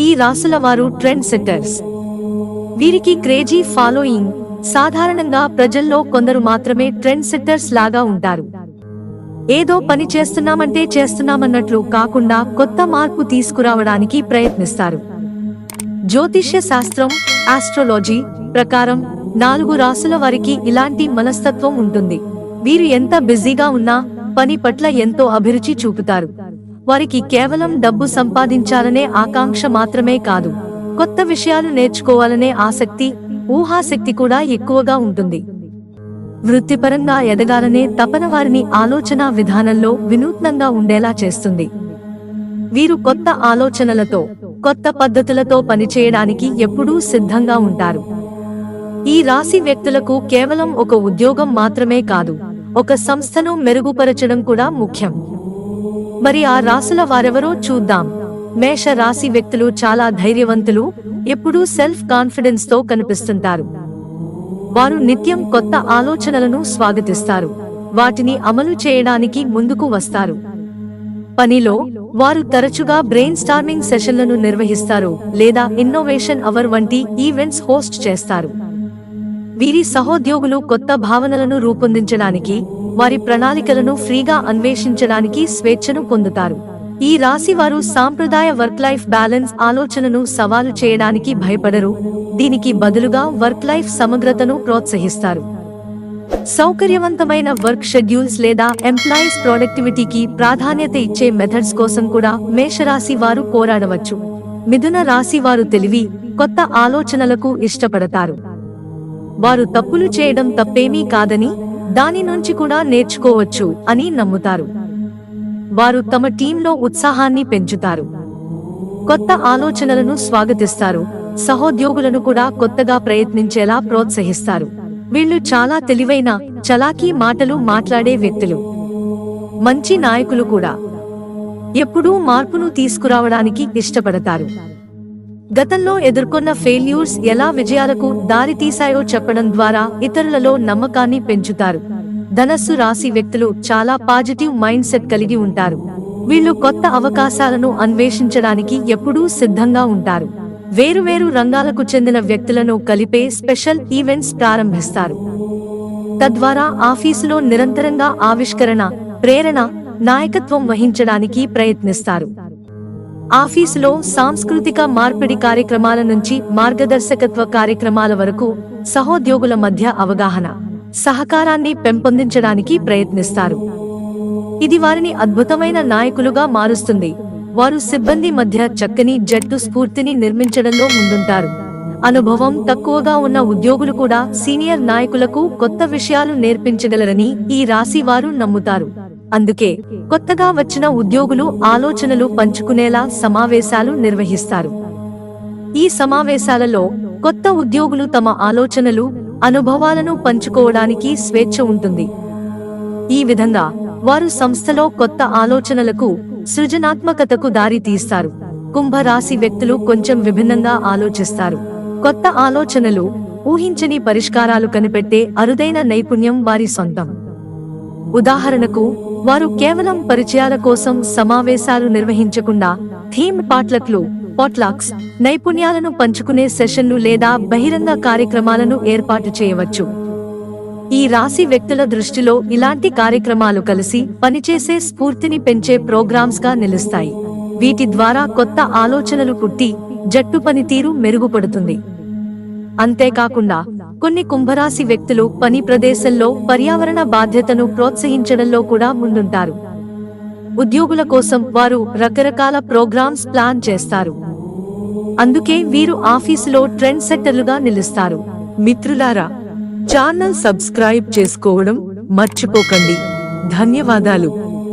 ఈ రాసుల వారు ట్రెండ్ సెట్టర్స్. వీరికి క్రేజీ ఫాలోయింగ్ సాధారణంగా ప్రజల్లో కొందరు మాత్రమే ట్రెండ్ సెట్టర్స్ లాగా ఉంటారు. ఏదో పని చేస్తున్నామంటే చేస్తున్నామన్నట్లు కాకుండా కొత్త మార్పు తీసుకురావడానికి ప్రయత్నిస్తారు. జ్యోతిష్య శాస్త్రం ఆస్ట్రాలజీ ప్రకారం నాలుగు రాసుల వారికి ఇలాంటి మనస్తత్వం ఉంటుంది. వీరు ఎంత బిజీగా ఉన్నా పని పట్ల ఎంతో అభిరుచి చూపుతారు. వారికి కేవలం డబ్బు సంపాదించాలనే ఆకాంక్ష మాత్రమే కాదు కొత్త విషయాలు నేర్చుకోవాలనే ఆసక్తి ఊహాశక్తి కూడా ఎక్కువగా ఉంటుంది. వృత్తిపరంగా ఎదగాలనే తపన వారిని ఆలోచన విధానంలో వినూత్నంగా ఉండేలా చేస్తుంది. వీరు కొత్త ఆలోచనలతో కొత్త పద్ధతులతో పనిచేయడానికి ఎప్పుడూ సిద్ధంగా ఉంటారు. ఈ రాశి వ్యక్తులకు కేవలం ఒక ఉద్యోగం మాత్రమే కాదు ఒక సంస్థను మెరుగుపరచడం కూడా ముఖ్యం. మరి ఆ రాసుల వారెవరో చూద్దాం. మేష రాశి వ్యక్తులు చాలా ధైర్యవంతులు ఎప్పుడూ సెల్ఫ్ కాన్ఫిడెన్స్తో కనిపిస్తుంటారు. వారు నిత్యం కొత్త ఆలోచనలను స్వాగతిస్తారు. వాటిని అమలు చేయడానికి ముందుకు వస్తారు. పనిలో వారు తరచుగా బ్రెయిన్ స్టార్మింగ్ సెషన్లను నిర్వహిస్తారు లేదా ఇన్నోవేషన్ అవర్ వంటి ఈవెంట్స్ హోస్ట్ చేస్తారు. వీరి సహోద్యోగులు కొత్త భావనలను రూపొందించడానికి వారి ప్రణాళికలను ఫ్రీగా అన్వేషించడానికి స్వేచ్ఛను పొందుతారు. ఈ రాశి వారు సాంప్రదాయ వర్క్ లైఫ్ బ్యాలెన్స్ ఆలోచనను సవాలు చేయడానికి భయపడరు దీనికి బదులుగా వర్క్ లైఫ్ సమగ్రతను ప్రోత్సహిస్తారు. సౌకర్యవంతమైన వర్క్ షెడ్యూల్స్ లేదా ఎంప్లాయీస్ ప్రొడక్టివిటీకి ప్రాధాన్యత ఇచ్చే మెథడ్స్ కోసం కూడా మేషరాశి వారు పోరాడవచ్చు. మిథున రాశి వారు తెలివి కొత్త ఆలోచనలకు ఇష్టపడతారు. వారు తప్పులు చేయడం తప్పేమీ కాదని దాని నుంచి కూడా నేర్చుకోవచ్చు అని నమ్ముతారు. వారు తమ టీంలో ఉత్సాహాన్ని పెంచుతారు. కొత్త ఆలోచనలను స్వాగతిస్తారు. సహోద్యోగులను కూడా కొత్తగా ప్రయత్నించేలా ప్రోత్సహిస్తారు. వీళ్ళు చాలా తెలివైన చలాకీ మాటలు మాట్లాడే వ్యక్తులు. మంచి నాయకులు కూడా. ఎప్పుడూ మార్పును తీసుకురావడానికి ఇష్టపడతారు. గతంలో ఎదుర్కొన్న ఫెయిల్యూర్స్ ఎలా విజయాలకు దారితీశాయో చెప్పడం ద్వారా ఇతరులలో నమ్మకాన్ని పెంచుతారు. ధనస్సు రాశి వ్యక్తులు చాలా పాజిటివ్ మైండ్ సెట్ కలిగి ఉంటారు. వీళ్ళు కొత్త అవకాశాలను అన్వేషించడానికి ఎప్పుడూ సిద్ధంగా ఉంటారు. వేరువేరు రంగాలకు చెందిన వ్యక్తులను కలిపే స్పెషల్ ఈవెంట్స్ ప్రారంభిస్తారు. తద్వారా ఆఫీసులో నిరంతరంగా ఆవిష్కరణ ప్రేరణ నాయకత్వం వహించడానికి ప్రయత్నిస్తారు. ఆఫీసులో సాంస్కృతిక మార్పిడి కార్యక్రమాల నుంచి మార్గదర్శకత్వ కార్యక్రమాల వరకు సహోద్యోగుల మధ్య అవగాహన సహకారాన్ని పెంపొందించడానికి ప్రయత్నిస్తారు. ఇది వారిని అద్భుతమైన నాయకులుగా మారుస్తుంది. వారు సిబ్బంది మధ్య చక్కని జట్టు స్ఫూర్తిని నిర్మించడంలో ముందుంటారు. అనుభవం తక్కువగా ఉన్న ఉద్యోగులు కూడా సీనియర్ నాయకులకు కొత్త విషయాలు నేర్పించగలరని ఈ రాశి వారు నమ్ముతారు. అందుకే కొత్తగా వచ్చిన ఉద్యోగులు ఆలోచనలు పంచుకునేలా సమావేశాలు నిర్వహిస్తారు. ఈ సమావేశాలలో కొత్త ఉద్యోగులు తమ ఆలోచనలు అనుభవాలను పంచుకోవడానికి స్వేచ్ఛ ఉంటుంది. ఈ విధంగా వారు సంస్థలో కొత్త ఆలోచనలకు సృజనాత్మకతకు దారి తీస్తారు. కుంభరాశి వ్యక్తులు కొంచెం విభిన్నంగా ఆలోచిస్తారు. కొత్త ఆలోచనలు ఊహించని పరిష్కారాలు కనిపెట్టే అరుదైన నైపుణ్యం వారి సొంతం. ఉదాహరణకు వారు కేవలం పరిచయాల కోసం సమావేశాలు నిర్వహించకుండా థీమ్ పాట్లక్లు పాట్లాక్స్ నైపుణ్యాలను పంచుకునే సెషన్లు లేదా బహిరంగ కార్యక్రమాలను ఏర్పాటు చేయవచ్చు. ఈ రాశి వ్యక్తుల దృష్టిలో ఇలాంటి కార్యక్రమాలు కలిసి పనిచేసే స్ఫూర్తిని పెంచే ప్రోగ్రామ్స్గా నిలుస్తాయి. వీటి ద్వారా కొత్త ఆలోచనలు పుట్టి జట్టు పనితీరు మెరుగుపడుతుంది. అంతేకాకుండా కొన్ని కుంభరాశి వ్యక్తులు పని ప్రదేశంలో పర్యావరణ బాధ్యతను ప్రోత్సహించడంలో కూడా ముందుంటారు. ఉద్యోగుల కోసం వారు రకరకాల ప్రోగ్రామ్స్ ప్లాన్ చేస్తారు. అందుకే వీరు ఆఫీసులో ట్రెండ్ సెట్టర్లుగా నిలుస్తారు. మిత్రులారా ఛానల్ సబ్స్క్రైబ్ చేసుకోవడం మర్చిపోకండి. ధన్యవాదాలు.